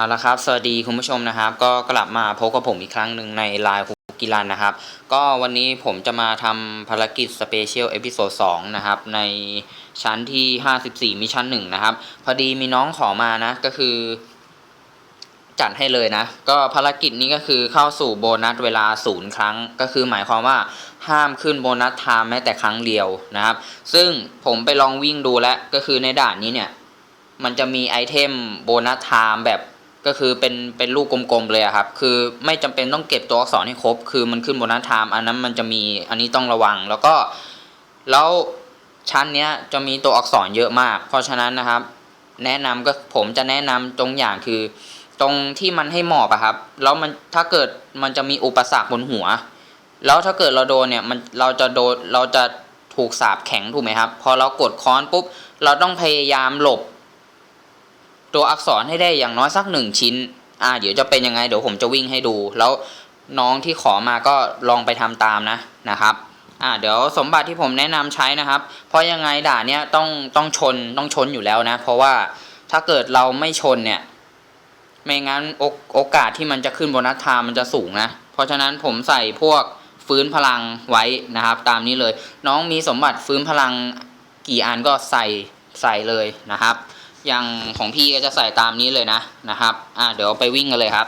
เอาละครับ สวัสดีคุณผู้ชมนะครับ ก็กลับมาพบกับผมอีกครั้งหนึ่งในไลน์คุกกิลันะครับ ก็วันนี้ผมจะมาทำภารกิจสเปเชียลเอพิโซด2นะครับ ในชั้นที่ 54 มิชชั่น1นะครับ พอดีมีน้องขอมานะ ก็คือ จัดให้เลยนะ ก็ภารกิจนี้ก็คือเข้าสู่โบนัสเวลาศูนย์ครั้ง ก็คือหมายความว่าห้ามขึ้นโบนัสไทม์แม้แต่ครั้งเดียวนะครับ ซึ่งผมไปลองวิ่งดูแล้วก็คือในด่านนี้เนี่ย มันจะมีไอเทมโบนัสไทม์แบบ ก็คือเป็นเป็นลูกกลมๆเลยครับ คือไม่จำเป็นต้องเก็บตัวอักษรให้ครบ คือมันขึ้นบนัสไทม์อันนั้นมันจะมีอันนี้ต้องระวัง แล้วก็แล้วชั้นเนี้ยจะมีตัวอักษรเยอะมาก เพราะฉะนั้นนะครับ แนะนำก็ผมจะแนะนำตรงอย่างคือ ตรงที่มันให้หมอบอะครับ แล้วมันถ้าเกิดมันจะมีอุปสรรคบนหัว แล้วถ้าเกิดเราโดนเนี่ยมันเราจะโดนเราจะถูกสาบแข็งถูกไหมครับ พอเรากดค้อนปุ๊บเราต้องพยายามหลบ ตัวอักษรให้ได้อย่างน้อยสักหนึ่งชิ้น อ่า เดี๋ยวจะเป็นยังไง เดี๋ยวผมจะวิ่งให้ดู แล้วน้องที่ขอมาก็ลองไปทำตามนะนะครับ อ่า เดี๋ยวสมบัติที่ผมแนะนำใช้นะครับ เพราะยังไงด่านเนี้ยต้องต้องชนต้องชนอยู่แล้วนะ เพราะว่าถ้าเกิดเราไม่ชนเนี่ยไม่งั้นโอโอกาสที่มันจะขึ้นโบนัสไทม์มันจะสูงนะ เพราะฉะนั้นผมใส่พวกฟื้นพลังไว้นะครับ ตามนี้เลย น้องมีสมบัติฟื้นพลังกี่อันก็ใส่ใส่เลยนะครับ อย่างของพี่ก็จะใส่ตามนี้เลยนะนะครับ อ่าเดี๋ยวไปวิ่งกันเลยครับ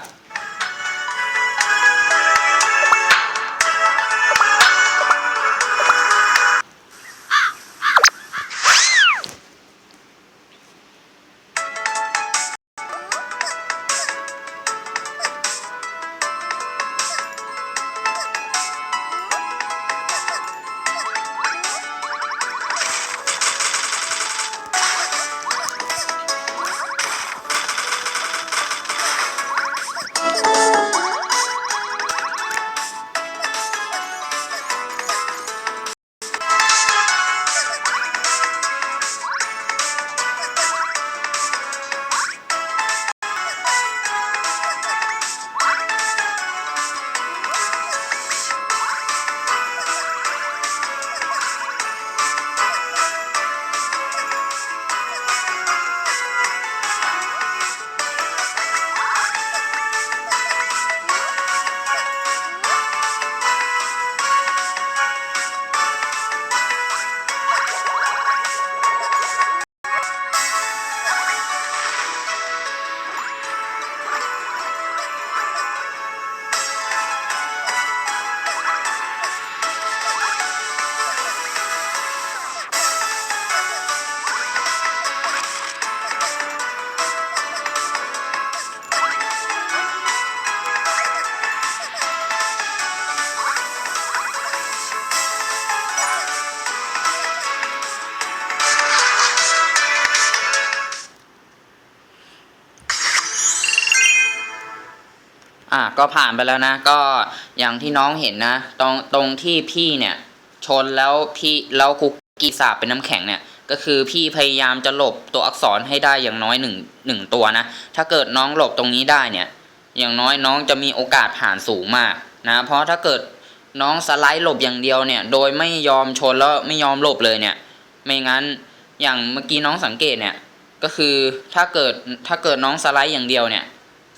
อะก็ผ่านไปแล้วนะ ก็อย่างที่น้องเห็นนะ ตรงตรงที่พี่เนี่ยชนแล้วพี่แล้วคุกกี้สาบเป็นน้ำแข็งเนี่ยก็คือพี่พยายามจะหลบตัวอักษรให้ได้อย่างน้อยหนึ่งหนึ่งตัวนะ ถ้าเกิดน้องหลบตรงนี้ได้เนี่ย อย่างน้อยน้องจะมีโอกาสผ่านสูงมากนะ เพราะถ้าเกิดน้องสไลด์หลบอย่างเดียวเนี่ย โดยไม่ยอมชนแล้วไม่ยอมหลบเลยเนี่ย ไม่งั้นอย่างเมื่อกี้น้องสังเกตเนี่ย ก็คือถ้าเกิดถ้าเกิดน้องสไลด์อย่างเดียวเนี่ย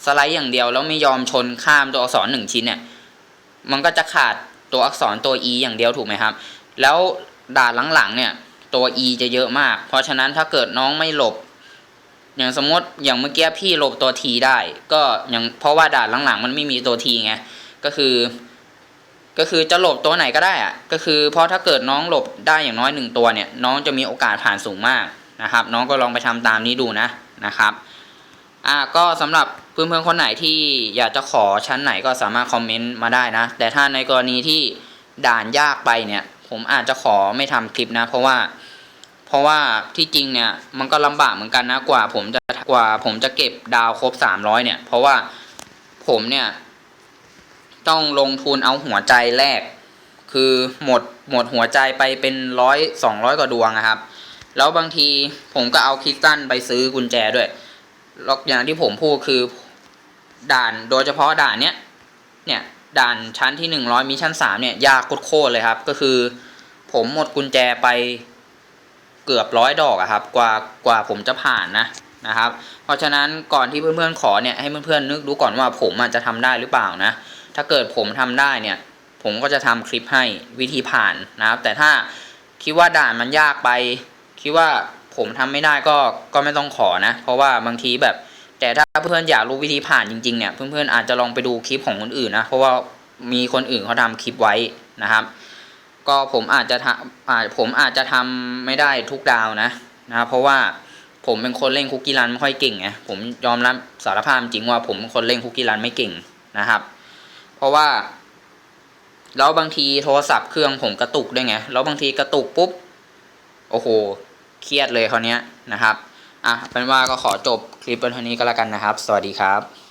สไลด์อย่างเดียวแล้วไม่ยอมชนข้ามตัวอักษรหนึ่งชิ้นเนี่ย มันก็จะขาดตัวอักษรตัว e อย่างเดียวถูกไหมครับ แล้วด่านหลังๆเนี่ยตัว e จะเยอะมาก เพราะฉะนั้นถ้าเกิดน้องไม่หลบ อย่างสมมติอย่างเมื่อกี้พี่หลบตัว t ได้ ก็อย่างเพราะว่าด่านหลังๆ มันไม่มีตัว t ไง ก็คือ ก็คือจะหลบตัวไหนก็ได้อะก็คือเพราะถ้าเกิดน้องหลบได้อย่างน้อยหนึ่งตัวเนี่ย น้องจะมีโอกาสผ่านสูงมากนะครับ น้องก็ลองไปทำตามนี้ดูนะนะครับ อ่าก็สำหรับเพื่อนๆคนไหนที่อยากจะขอชั้นไหนก็สามารถคอมเมนต์มาได้นะ แต่ถ้าในกรณีที่ด่านยากไปเนี่ย ผมอาจจะขอไม่ทำคลิปนะ เพราะว่า เพราะว่าที่จริงเนี่ยมันก็ลำบากเหมือนกันนะกว่า ผมจะกว่า ผมจะเก็บดาวครบสามร้อยเนี่ย เพราะว่าผมเนี่ย ต้องลงทุนเอาหัวใจแรก คือหมดหมดหัวใจไปเป็นร้อยสองร้อยกว่าดวงนะครับ แล้วบางทีผมก็เอาคริสตัลไปซื้อกุญแจด้วย แล้วอย่างที่ผมพูดคือ ด่านโดยเฉพาะด่านเนี้ยเนี่ยด่านชั้นที่หนึ่งร้อยมีชั้นสามเนี่ยยากโคตรเลยครับ ก็คือ ผมหมดกุญแจไปเกือบร้อยดอกอะครับ กว่ากว่าผมจะผ่านนะนะครับ เพราะฉะนั้นก่อนที่เพื่อนๆขอเนี่ยให้เพื่อนๆนึกดูก่อนว่าผมอาจจะทำได้หรือเปล่านะ ถ้าเกิดผมทำได้เนี่ย ผมก็จะทำคลิปให้วิธีผ่านนะครับ แต่ถ้าคิดว่าด่านมันยากไป คิดว่า ผมทำไม่ได้ก็ก็ไม่ต้องขอนะ เพราะว่าบางทีแบบ แต่ถ้าเพื่อนๆอยากรู้วิธีผ่านจริงๆเนี่ยเพื่อนๆอาจจะลองไปดูคลิปของคนอื่นนะเพราะว่ามีคนอื่นเขาทำคลิปไว้นะครับ ก็ผมอาจจะทำอาจผมอาจจะทำไม่ได้ทุกดาวนะนะเพราะว่าผมเป็นคนเล่นคุกกี้รันไม่ค่อยเก่งไงผมยอมรับสารภาพจริงว่าผมเป็นคนเล่นคุกกี้รันไม่เก่งนะครับ เพราะว่าแล้วบางทีโทรศัพท์เครื่องผมกระตุกด้วยไงแล้วบางทีกระตุกปุ๊บโอ้โห เครียดเลยคราวนี้นะครับ อะเป็นว่าก็ขอจบคลิปเป็นเท่านี้ก็แล้วกันนะครับ สวัสดีครับ